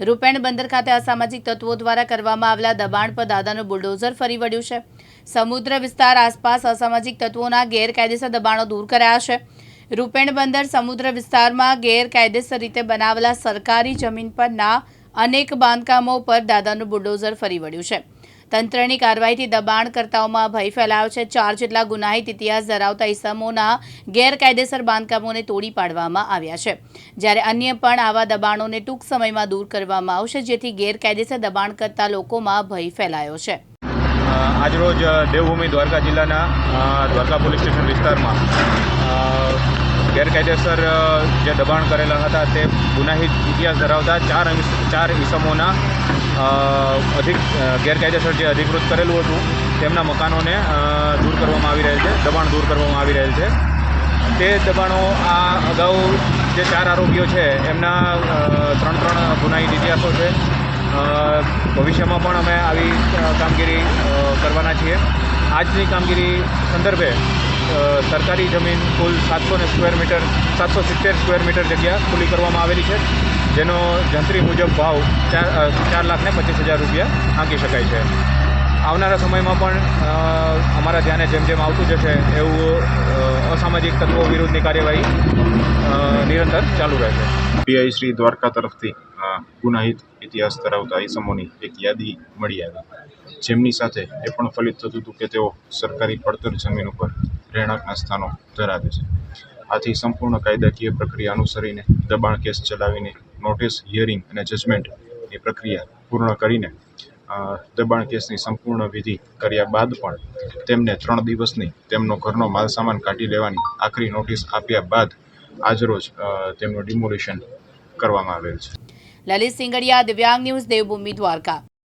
રૂપેણ બંદર ખાતે અસામાજિક તત્વો દ્વારા કરવામાં આવેલા દબાણ પર દાદાનું બુલડોઝર ફરી વળ્યું છે. સમુદ્ર વિસ્તાર આસપાસ અસામાજિક તત્વોના ગેરકાયદેસર દબાણો દૂર કર્યા છે. રૂપેણ બંદર સમુદ્ર વિસ્તારમાં ગેરકાયદેસર રીતે બનાવેલા સરકારી જમીન પરના અનેક બાંધકામો પર દાદાનું બુલડોઝર ફરી વળ્યું છે. તંત્રની કાર્યવાહીથી દબાણકર્તાઓમાં ભય ફેલાયો છે. ચાર જેટલા ગુનાહિત ઇતિહાસ ધરાવતા ઇસમોના ગેરકાયદેસર બાંધકામોને તોડી પાડવામાં આવ્યા છે. જ્યારે અન્ય પણ આવા દબાણોને ટૂંક સમયમાં દૂર કરવામાં આવશે, જેથી ગેરકાયદેસર દબાણ કરતા લોકોમાં ભય ફેલાયો છે. આજરોજ દેવભૂમિ દ્વારકા જિલ્લાના દ્વારકા પોલીસ સ્ટેશન વિસ્તારમાં ગેરકાયદેસર જે દબાણ કરેલા હતા, તે ગુનાહિત ઇતિહાસ ધરાવતા ચાર ચાર ઇસમોના અધિક ગેરકાયદેસર જે અધિકૃત કરેલું હતું, તેમના મકાનોને દૂર કરવામાં આવી રહેલ છે, દબાણ દૂર કરવામાં આવી રહેલ છે. તે દબાણો આ અગાઉ જે ચાર આરોપીઓ છે, એમના ત્રણ ત્રણ ગુનાહિત ઇતિહાસો છે. ભવિષ્યમાં પણ અમે આવી કામગીરી કરવાના છીએ. આજની કામગીરી સંદર્ભે સરકારી જમીન કુલ સાતસો ને સ્ક્વેર મીટર સાતસો સિત્તેર સ્ક્વેર મીટર જગ્યા ખુલ્લી કરવામાં આવેલી છે. જેનો જંત્રી મુજબ ભાવ ચાર ચાર લાખને પચીસ હજાર રૂપિયા આંકી શકાય છે. આવનારા સમયમાં પણ અમારા ધ્યાને જેમ જેમ આવતું જશે એવું અસામાજિક તત્વો વિરુદ્ધની કાર્યવાહી નિરંતર ચાલુ રહેશે. પીઆઈ શ્રી દ્વારકા તરફથી ગુનાહિત ઇતિહાસ ધરાવતા ઇસમોની એક યાદી મળી આવી. જેમની સાથે એ પણ ફલિત થતું હતું કે તેઓ સરકારી પડતર જમીન ઉપર રહેણાંકના સ્થાનો ધરાવે છે. આથી સંપૂર્ણ કાયદાકીય પ્રક્રિયા અનુસરીને દબાણ કેસ ચલાવીને નોટિસ, હિયરિંગ અને જજમેન્ટની પ્રક્રિયા પૂર્ણ કરીને દબાણ કેસની સંપૂર્ણ વિધિ કર્યા બાદ પણ તેમને ત્રણ દિવસની તેમનો ઘરનો માલસામાન કાઢી લેવાની આખરી નોટિસ આપ્યા બાદ આજરોજ તેમનું ડિમોલિશન કરવામાં આવેલ છે. લલિત સિંગડિયા, દિવ્યાંગ ન્યૂઝ, દેવભૂમિ દ્વારકા.